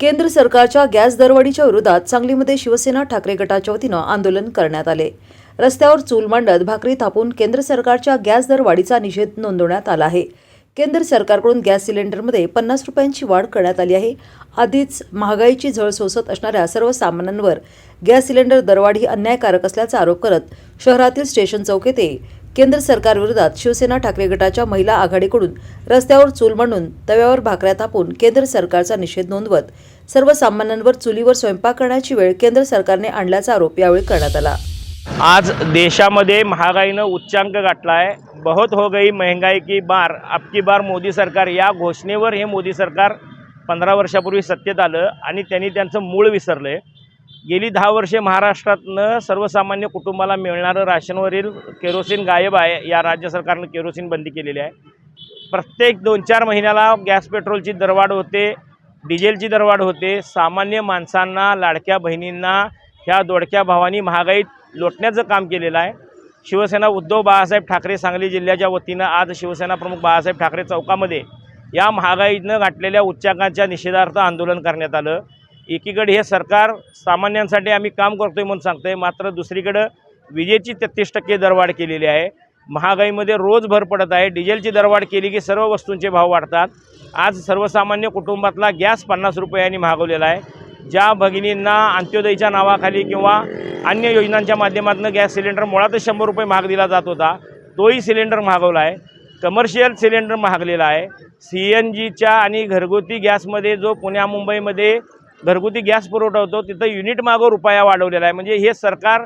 केंद्र सरकारच्या गॅस दरवाढीच्या विरोधात सांगलीमध्ये शिवसेना ठाकरे गटाच्या वतीनं आंदोलन करण्यात आले. रस्त्यावर चूल मांडत भाकरी थापून केंद्र सरकारच्या गॅस दरवाढीचा निषेध नोंदवण्यात आला आहे. केंद्र सरकारकडून गॅस सिलेंडरमध्ये पन्नास रुपयांची वाढ करण्यात आली आहे. आधीच महागाईची झळ सोसत असणाऱ्या सर्वसामान्यांवर गॅस सिलेंडर दरवाढ ही अन्यायकारक असल्याचा आरोप करत शहरातील स्टेशन चौक येथे केंद्र सरकारविरोधात शिवसेना ठाकरे गटाच्या महिला आघाडीकडून रस्त्यावर चूल म्हणून तव्यावर भाकऱ्या थापून केंद्र सरकारचा निषेध नोंदवत सर्वसामान्यांवर चुलीवर स्वयंपाक करण्याची वेळ केंद्र सरकारने आणल्याचा आरोप यावेळी करण्यात आला. आज देशामध्ये महागाईनं उच्चांक गाठला आहे बहुत हो गई महंगाई की बार. आपकी बार मोदी सरकार. या घोषणेवर हे मोदी सरकार पंधरा वर्षापूर्वी सत्तेत आलं आणि त्यांनी त्यांचं मूळ विसरलं. आहे गेली दहा वर्षे महाराष्ट्रातनं सर्वसामान्य कुटुंबाला मिळणारं राशनवरील केरोसिन गायब आहे. या राज्य सरकारनं केरोसिन बंदी केलेली आहे. प्रत्येक दोन चार महिन्याला गॅस पेट्रोलची दरवाढ होते डिझेलची दरवाढ होते. सामान्य माणसांना लाडक्या बहिणींना ह्या दोडक्या भावानी महागाईत लोटण्याचं काम केलेलं आहे. शिवसेना उद्धव बाळासाहेब ठाकरे सांगली जिल्ह्याच्या वतीनं आज शिवसेना प्रमुख बाळासाहेब ठाकरे चौकामध्ये या महागाईनं गाठलेल्या उच्चांकांच्या निषेधार्थ आंदोलन करण्यात आलं. एकीकडे हे सरकार सामान्यांसाठी आम्ही काम करतो आहे म्हणून सांगतोय मात्र दुसरीकडं विजेची तेहतीस टक्के दरवाढ केलेली आहे. महागाईमध्ये रोज भर पडत आहे. डिझेलची दरवाढ केली की सर्व वस्तूंचे भाव वाढतात. आज सर्वसामान्य कुटुंबातला गॅस पन्नास रुपयांनी महागवलेला आहे. ज्या भगिनींना अंत्योदयच्या नावाखाली किंवा अन्य योजनांच्या माध्यमातून गॅस सिलेंडर मुळातच शंभर रुपये महाग दिला जात होता तोही सिलेंडर महागवला आहे. कमर्शियल सिलेंडर महागलेला आहे. सी एन जीच्या आणि घरगुती गॅसमध्ये जो पुण्या मुंबईमध्ये घरगुती गॅस पुरवठा होतो तिथं युनिट मागं रुपया वाढवलेला आहे. म्हणजे हे सरकार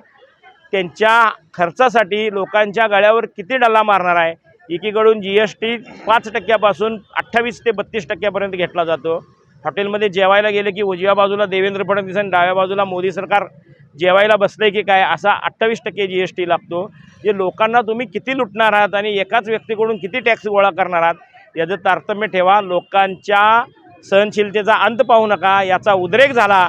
त्यांच्या खर्चासाठी लोकांच्या गळ्यावर किती डल्ला मारणार आहे? एकीकडून जी एस टी पाच टक्क्यापासून अठ्ठावीस ते बत्तीस टक्क्यापर्यंत घेतला जातो. हॉटेलमध्ये जेवायला गेले की उजव्या बाजूला देवेंद्र फडणवीस आणि डाव्या बाजूला मोदी सरकार जेवायला बसलं की काय? असा अठ्ठावीस टक्के जी एस टी लागतो. जे लोकांना तुम्ही किती लुटणार आहात आणि एकाच व्यक्तीकडून किती टॅक्स गोळा करणार आहात याचं तारतम्य ठेवा. लोकांच्या सहनशीलतेचा अंत पाहू नका याचा उद्रेक झाला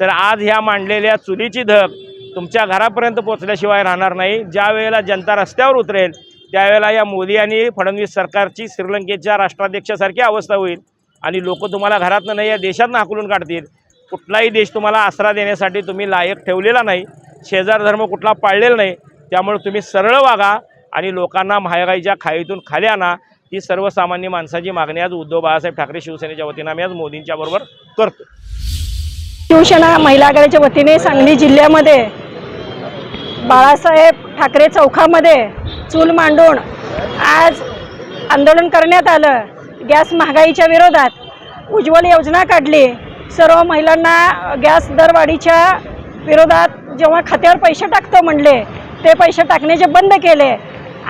तर आज ह्या मांडलेल्या चुलीची धग तुमच्या घरापर्यंत पोचल्याशिवाय राहणार नाही. ज्या वेळेला जनता रस्त्यावर उतरेल त्यावेळेला या मोदी आणि फडणवीस सरकारची श्रीलंकेच्या राष्ट्राध्यक्षासारखी अवस्था होईल आणि लोक तुम्हाला घरातनं नाही या देशातनं हाकलून काढतील. कुठलाही देश तुम्हाला आसरा देण्यासाठी तुम्ही लायक ठेवलेला नाही शेजार धर्म कुठला पाळलेला नाही त्यामुळे तुम्ही सरळ वागा आणि लोकांना महागाईच्या खाईतून खाली आणा. ती सर्वसामान्य माणसाची मागणी आज उद्धव बाळासाहेब ठाकरे शिवसेनेच्या वतीनं आम्ही आज मोदींच्या बरोबर करतो शिवसेना महिला आघाडीच्या वतीने सांगली जिल्ह्यामध्ये बाळासाहेब ठाकरे चौकामध्ये चूल मांडून आज आंदोलन करण्यात आलं. गॅस महागाईच्या विरोधात उज्ज्वल योजना काढली. सर्व महिलांना गॅस दरवाढीच्या विरोधात जेव्हा खात्यावर पैसे टाकतो म्हणले ते पैसे टाकण्याचे बंद केले.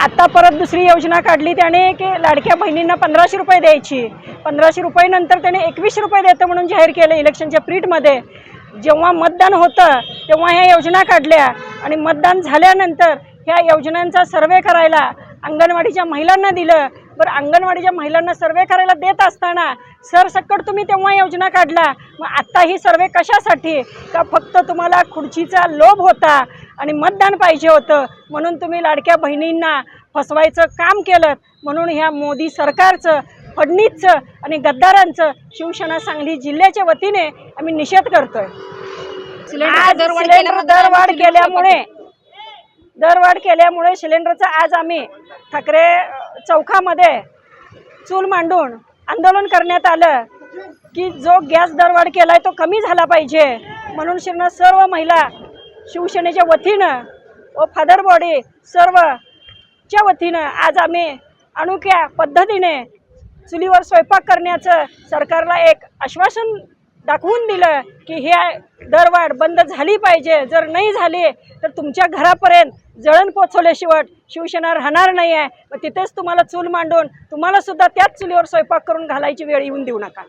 आता परत दुसरी योजना काढली त्याने की लाडक्या बहिणींना पंधराशे रुपये द्यायची. पंधराशे रुपयेनंतर त्याने एकवीस रुपये देतं म्हणून जाहीर केलं इलेक्शनच्या प्रीटमध्ये जेव्हा मतदान होतं तेव्हा ह्या योजना काढल्या. आणि मतदान झाल्यानंतर ह्या योजनांचा सर्वे करायला अंगणवाडीच्या महिलांना दिलं. बरं अंगणवाडीच्या महिलांना सर्वे करायला देत असताना सरसकट तुम्ही तेव्हा योजना काढला. मग आत्ता ही सर्वे कशासाठी? का फक्त तुम्हाला खुर्चीचा लोभ होता आणि मतदान पाहिजे होतं? म्हणून तुम्ही लाडक्या बहिणींना फसवायचं काम केलं. म्हणून ह्या मोदी सरकारचं फडणीसचं आणि गद्दारांचं शिवसेना सांगली जिल्ह्याच्या वतीने आम्ही निषेध करतोय. आज दरवाढ केल्यामुळे दरवाढ केल्यामुळे सिलेंडरचा आज आम्ही ठाकरे चौकामध्ये चूल मांडून आंदोलन करण्यात आलं की जो गॅस दरवाढ केलाय तो कमी झाला पाहिजे. म्हणून शिवना सर्व महिला शिवसेनेच्या वतीनं व फादर बॉडी सर्वच्या वतीनं आज आम्ही अनोख्या पद्धतीने चुलीवर स्वयंपाक करण्याचं सरकारला एक आश्वासन दाखवून दिलं की हे दरवाढ बंद झाली पाहिजे. जर नाही झाली तर तुमच्या घरापर्यंत जळण पोचवले शिवट शिवसेना राहणार नाही आहे मग तिथेच तुम्हाला चूल मांडून तुम्हाला सुद्धा त्याच चुलीवर स्वयंपाक करून घालायची वेळ येऊन देऊ नका.